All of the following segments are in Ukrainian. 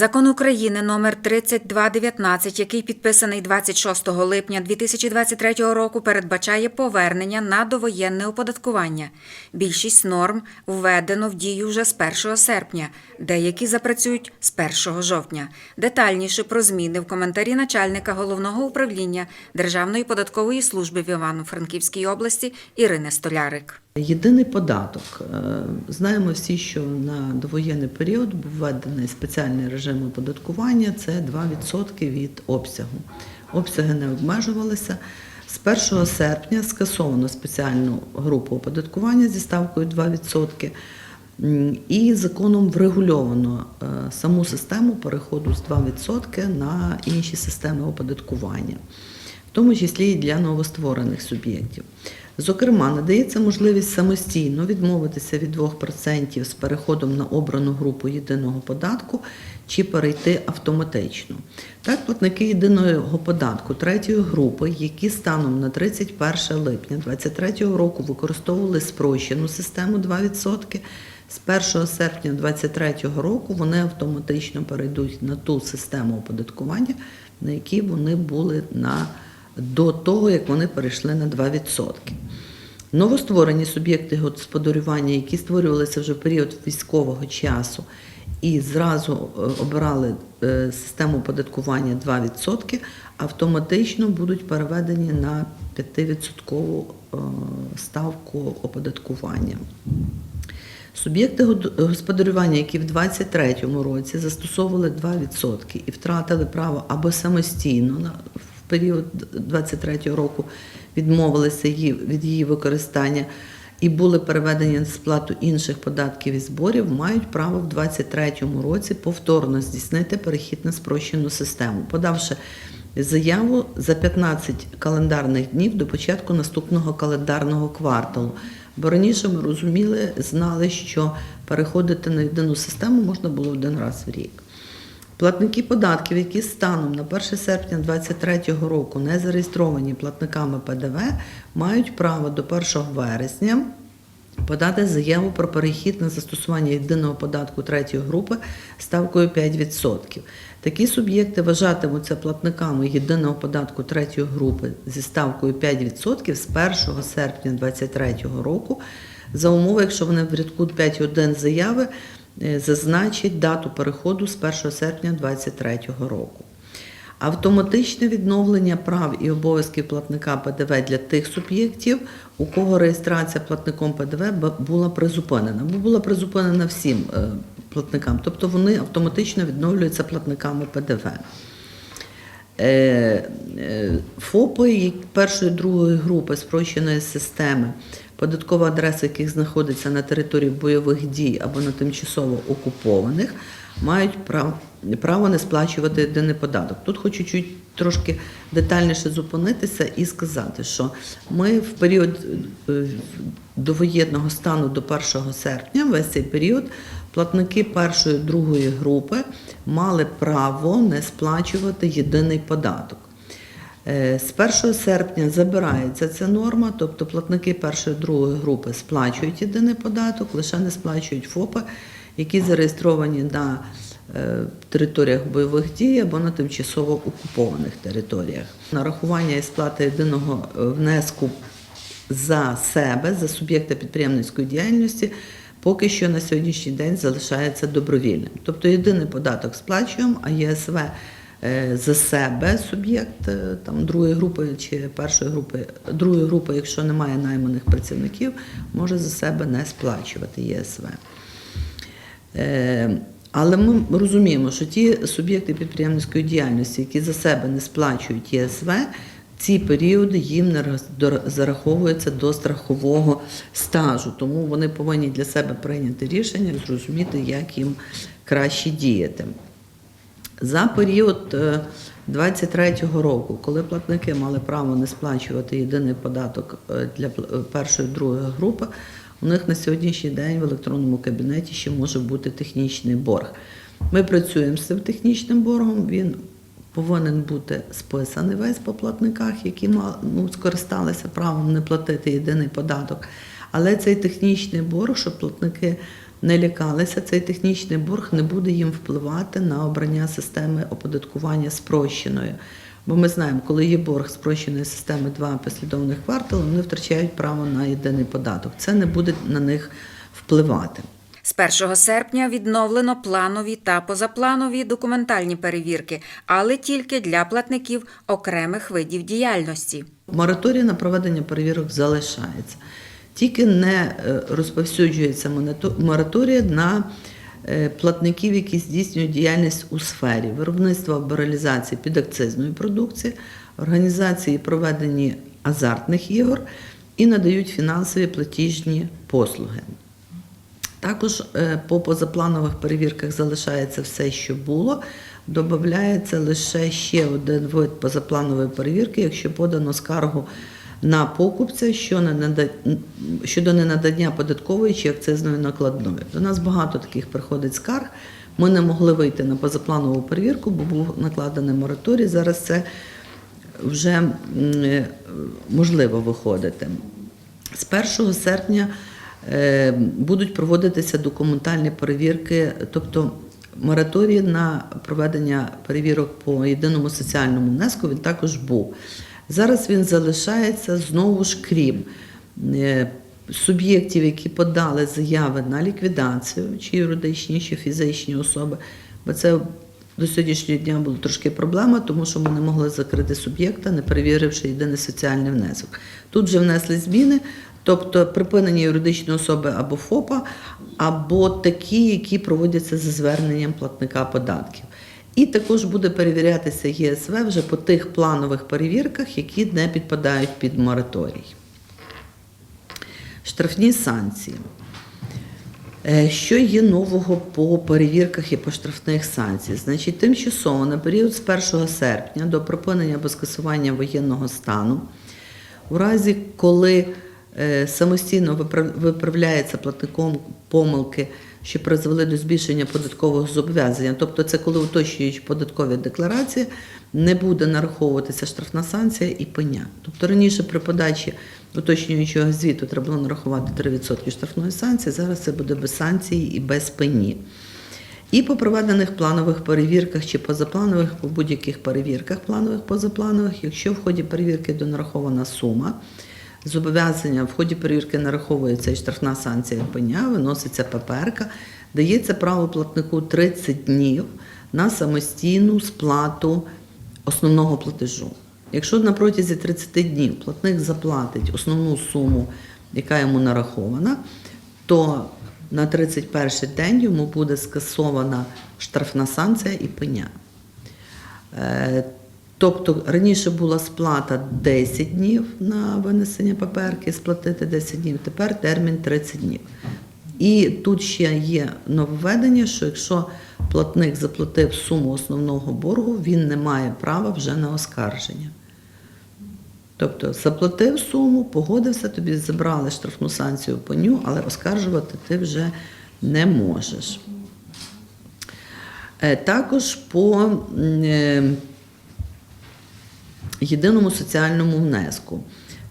Закон України номер 3219, який підписаний 26 липня 2023 року, передбачає повернення на довоєнне оподаткування. Більшість норм введено в дію вже з 1 серпня, деякі запрацюють з 1 жовтня. Детальніше про зміни в коментарі начальника головного управління Державної податкової служби в Івано-Франківській області Ірини Столярик. Єдиний податок. Е, Знаємо всі, що на довоєнний період був введений спеціальний режим оподаткування це 2% від обсягу. Обсяги не обмежувалися. З 1 серпня скасовано спеціальну групу оподаткування зі ставкою 2%. І законом врегульовано е, саму систему переходу з 2% на інші системи оподаткування, в тому числі і для новостворених суб'єктів. Зокрема, надається можливість самостійно відмовитися від 2% з переходом на обрану групу єдиного податку чи перейти автоматично. Так, платники єдиного податку третьої групи, які станом на 31 липня 2023 року використовували спрощену систему 2%, з 1 серпня 2023 року вони автоматично перейдуть на ту систему оподаткування, на якій вони були на, до того, як вони перейшли на 2%. Новостворені суб'єкти господарювання, які створювалися вже в період військового часу і зразу е, обирали е, систему оподаткування 2%, автоматично будуть переведені на 5% е, ставку оподаткування. Суб'єкти господарювання, які в 2023 році застосовували 2% і втратили право або самостійно період 2023 року відмовилися від її використання і були переведені на сплату інших податків і зборів, мають право в 2023 році повторно здійснити перехід на спрощену систему, подавши заяву за 15 календарних днів до початку наступного календарного кварталу. Бо раніше ми розуміли, знали, що переходити на єдину систему можна було один раз в рік. Платники податків, які станом на 1 серпня 2023 року не зареєстровані платниками ПДВ, мають право до 1 вересня подати заяву про перехід на застосування єдиного податку третьої групи ставкою 5%. Такі суб'єкти вважатимуться платниками єдиного податку третьої групи зі ставкою 5% з 1 серпня 2023 року за умови, якщо вони в рядку 5.1 заяви е, зазначать дату переходу з 1 серпня 2023 року. Автоматичне відновлення прав і обов'язків платника ПДВ для тих суб'єктів, у кого реєстрація платником ПДВ була призупинена, бо була призупинена всім е, платникам, тобто вони автоматично відновлюються платниками ПДВ. Е, ФОПи першої другої групи спрощеної системи, податкова адреса яких знаходиться на території бойових дій або на тимчасово окупованих, мають право, не сплачувати єдиний податок. Тут хочу чуть трошки детальніше зупинитися і сказати, що ми в період е, довоєнного стану до 1 серпня, весь цей період, платники першої другої групи мали право не сплачувати єдиний податок. Е, З 1 серпня забирається ця норма, тобто платники першої другої групи сплачують єдиний податок, лише не сплачують ФОПи, які зареєстровані на е, територіях бойових дій або на тимчасово окупованих територіях. Нарахування і сплата єдиного е, внеску за себе, за суб'єкта підприємницької діяльності, поки що на сьогоднішній день залишається добровільним. Тобто єдиний податок сплачуємо, а ЄСВ за себе суб'єкт е, там другої групи чи першої групи, другої групи, якщо немає найманих працівників, може за себе не сплачувати ЄСВ. Е, Але ми розуміємо, що ті суб'єкти підприємницької діяльності, які за себе не сплачують ЄСВ, ці періоди їм не зараховуються до страхового стажу, тому вони повинні для себе прийняти рішення зрозуміти, як їм краще діяти. За період 23-го року, коли платники мали право не сплачувати єдиний податок е, для е, першої другої групи, у них на сьогоднішній день в електронному кабінеті ще може бути технічний борг. Ми працюємо з цим технічним боргом. Він повинен бути списаний весь по платниках, які ну, скористалися правом не платити єдиний податок. Але цей технічний борг, щоб платники не лякалися, цей технічний борг не буде їм впливати на обрання системи оподаткування спрощеною. Бо ми знаємо, коли є борг спрощеної системи два послідовних квартали, вони втрачають право на єдиний податок. Це не буде на них впливати. З 1 серпня відновлено планові та позапланові документальні перевірки, але тільки для платників окремих видів діяльності. Мораторій на проведення перевірок залишається. Тільки не е, розповсюджується мораторій на е, платників, які здійснюють діяльність у сфері виробництва або реалізації підакцизної продукції, організації і проведення азартних ігор і надають фінансові платіжні послуги. Також е, по позапланових перевірках залишається все, що було. Додається лише ще один вид позапланової перевірки, якщо подано скаргу на покупця щодо ненадання податкової чи акцизної накладної. До нас багато таких приходить скарг. Ми не могли вийти на позапланову перевірку, бо був накладений мораторій. Зараз це вже е, можливо виходити. З 1 серпня е, будуть проводитися документальні перевірки, тобто мораторій на проведення перевірок по єдиному соціальному внеску він також був. Зараз він залишається знову ж крім е, суб'єктів, які подали заяви на ліквідацію, чи юридичні, чи фізичні особи, бо це до сьогоднішнього дня була трошки проблема, тому що ми не могли закрити суб'єкта, не перевіривши єдиний соціальний внесок. Тут вже внесли зміни, тобто припинення юридичної особи або ФОПа, або такі, які проводяться за зверненням платника податків. І також буде перевірятися ЄСВ вже по тих планових перевірках, які не підпадають під мораторій. Штрафні санкції. Е, Що є нового по перевірках і по штрафних санкцій? Значить, тимчасово на період з 1 серпня до припинення або скасування воєнного стану, у разі, коли е, самостійно виправляється платником помилки, що призвели до збільшення податкового зобов'язання, тобто це коли уточнюють податкові декларації, не буде нараховуватися штрафна санкція і пеня. Тобто раніше при подачі уточнюючого звіту треба було нарахувати 3% штрафної санкції, зараз це буде без санкції і без пені. І по проведених планових перевірках чи позапланових, по будь-яких перевірках планових, позапланових, якщо в ході перевірки донарахована сума, зобов'язання в ході перевірки нараховується і штрафна санкція пеня, виноситься паперка, дається право платнику 30 днів на самостійну сплату основного платежу. Якщо на протязі 30 днів платник заплатить основну суму, яка йому нарахована, то на 31 день йому буде скасована штрафна санкція і пеня. Тобто раніше була сплата 10 днів на винесення паперки, сплатити 10 днів, тепер термін 30 днів. І тут ще є нововведення, що якщо платник заплатив суму основного боргу, він не має права вже на оскарження. Тобто заплатив суму, погодився, тобі забрали штрафну санкцію пеню, але оскаржувати ти вже не можеш. Е, Також по е, єдиному соціальному внеску.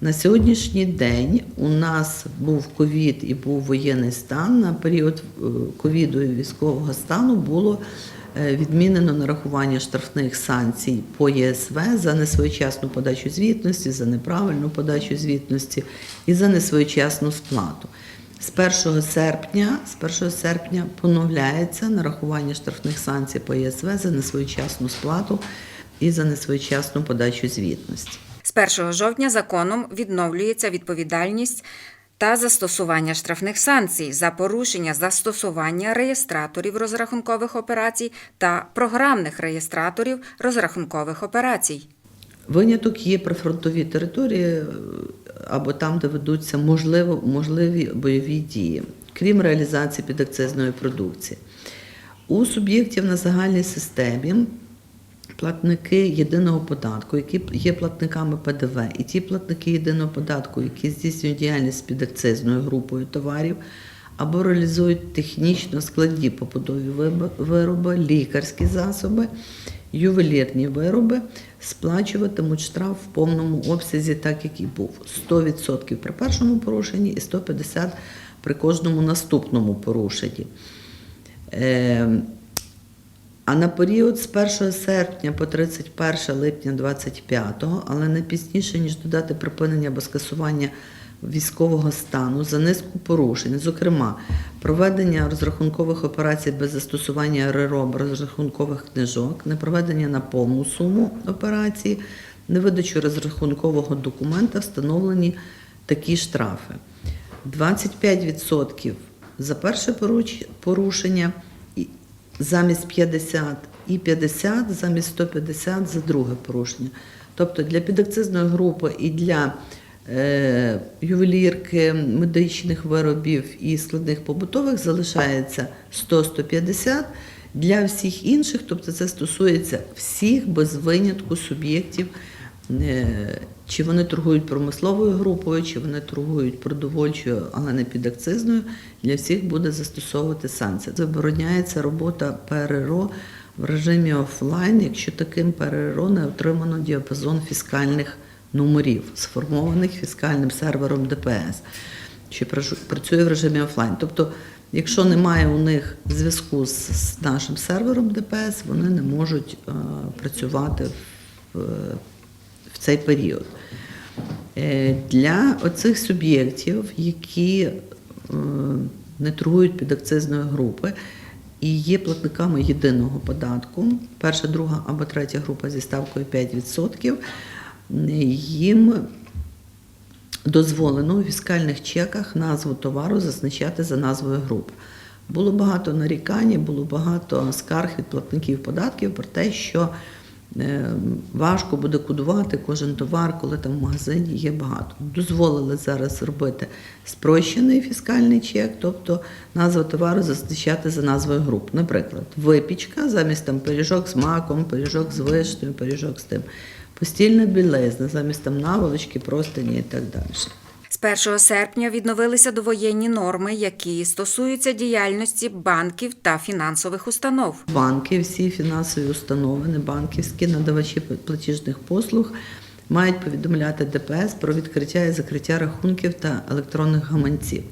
На сьогоднішній день у нас був ковід і був воєнний стан. На період е, ковіду і військового стану було е, відмінено нарахування штрафних санкцій по ЄСВ за несвоєчасну подачу звітності, за неправильну подачу звітності і за несвоєчасну сплату. З 1 серпня, з 1 серпня поновляється нарахування штрафних санкцій по ЄСВ за несвоєчасну сплату і за несвоєчасну подачу звітності. З 1 жовтня законом відновлюється відповідальність та застосування штрафних санкцій за порушення застосування реєстраторів розрахункових операцій та програмних реєстраторів розрахункових операцій. Виняток є прифронтові території е, або там, де ведуться можливо, можливі бойові дії, крім реалізації підакцизної продукції. У суб'єктів на загальній системі платники єдиного податку, які є платниками ПДВ, і ті платники єдиного податку, які здійснюють діяльність з підакцизною групою товарів, або реалізують технічно складні побутові виби- вироби, лікарські засоби, ювелірні вироби, сплачуватимуть штраф в повному обсязі, так як і був 100% при першому порушенні і 150% при кожному наступному порушенні. А на період з 1 серпня по 31 липня 25, але не пізніше, ніж додати припинення або скасування військового стану за низку порушень, зокрема, проведення розрахункових операцій без застосування РРО розрахункових книжок, непроведення на повну суму операції, невидачу розрахункового документа, встановлені такі штрафи. 25% за перше порушення замість 50 і 50 замість 150 за друге порушення. Тобто для підакцизної групи і для е, ювелірки, медичних виробів і складних побутових залишається 100-150. Для всіх інших, тобто це стосується всіх без винятку суб'єктів, е, чи вони торгують промисловою групою, чи вони торгують продовольчою, але не підакцизною, для всіх буде застосовувати санкція. Забороняється робота ПРРО в режимі офлайн, якщо таким ПРРО не отримано діапазон фіскальних номерів, сформованих фіскальним сервером ДПС, чи працює в режимі офлайн. Тобто, якщо немає у них зв'язку з, нашим сервером ДПС, вони не можуть е, працювати в, в цей період. Е, Для оцих суб'єктів, які е, не торгують під акцизною групи і є платниками єдиного податку, перша, друга або третя група зі ставкою 5%, е, їм дозволено у фіскальних чеках назву товару зазначати за назвою груп. Було багато нарікань, було багато скарг від платників податків про те, що важко буде кодувати кожен товар, коли там в магазині є багато. Дозволили зараз робити спрощений фіскальний чек, тобто назва товару зазначати за назвою груп. Наприклад, випічка замість там пиріжок з маком, пиріжок з вишнею, пиріжок з тим. Постільна білизна, замість там наволочки, простині і так далі. З 1 серпня відновилися довоєнні норми, які стосуються діяльності банків та фінансових установ. Банки, всі фінансові установи, не банківські надавачі платіжних послуг мають повідомляти ДПС про відкриття і закриття рахунків та електронних гаманців.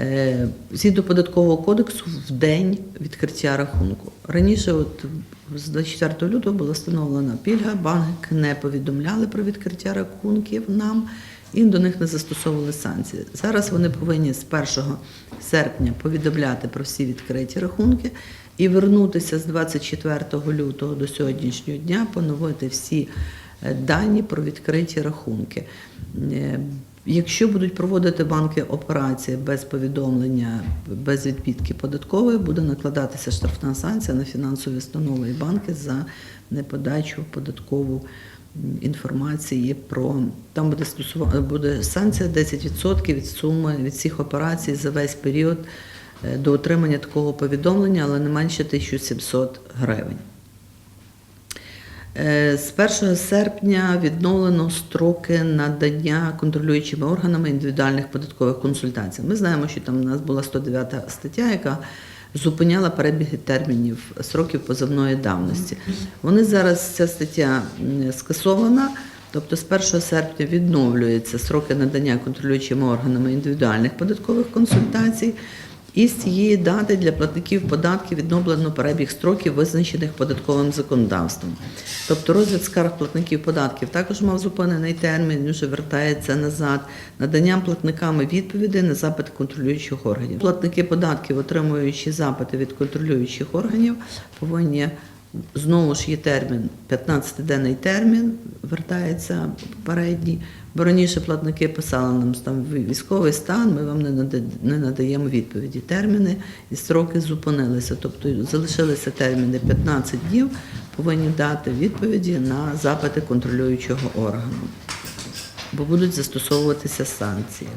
Е, Згідно податкового кодексу в день відкриття рахунку. Раніше, от з 24 лютого була встановлена пільга, банки не повідомляли про відкриття рахунків нам і до них не застосовували санкції. Зараз вони повинні з 1 серпня повідомляти про всі відкриті рахунки і вернутися з 24 лютого до сьогоднішнього дня, поновити всі е, дані про відкриті рахунки. Е, Якщо будуть проводити банки операції без повідомлення, без відбітки податкової, буде накладатися штрафна санкція на фінансові установи і банки за неподачу податкову інформації про там буде стосува- буде санкція 10% від суми від всіх операцій за весь період е, до отримання такого повідомлення, але не менше 1700 гривень. Е, З 1 серпня відновлено строки надання контролюючими органами індивідуальних податкових консультацій. Ми знаємо, що там у нас була 109 стаття, яка зупиняла перебіги термінів сроків позовної давності. Вони зараз ця стаття скасована. Тобто з 1 серпня відновлюються сроки надання контролюючими органами індивідуальних податкових консультацій. І з цієї дати для платників податків відновлено перебіг строків, визначених податковим законодавством. Тобто розгляд скарг платників податків також мав зупинений термін, вже вертається назад, наданням платниками відповідей на запити контролюючих органів. Платники податків, отримуючи запити від контролюючих органів, повинні Знову ж є термін, 15-денний термін, вертається попередній. Бо раніше платники писали нам там військовий стан, ми вам не надаємо відповіді. Терміни і строки зупинилися. Тобто залишилися терміни 15 днів, повинні дати відповіді на запити контролюючого органу, бо будуть застосовуватися санкції.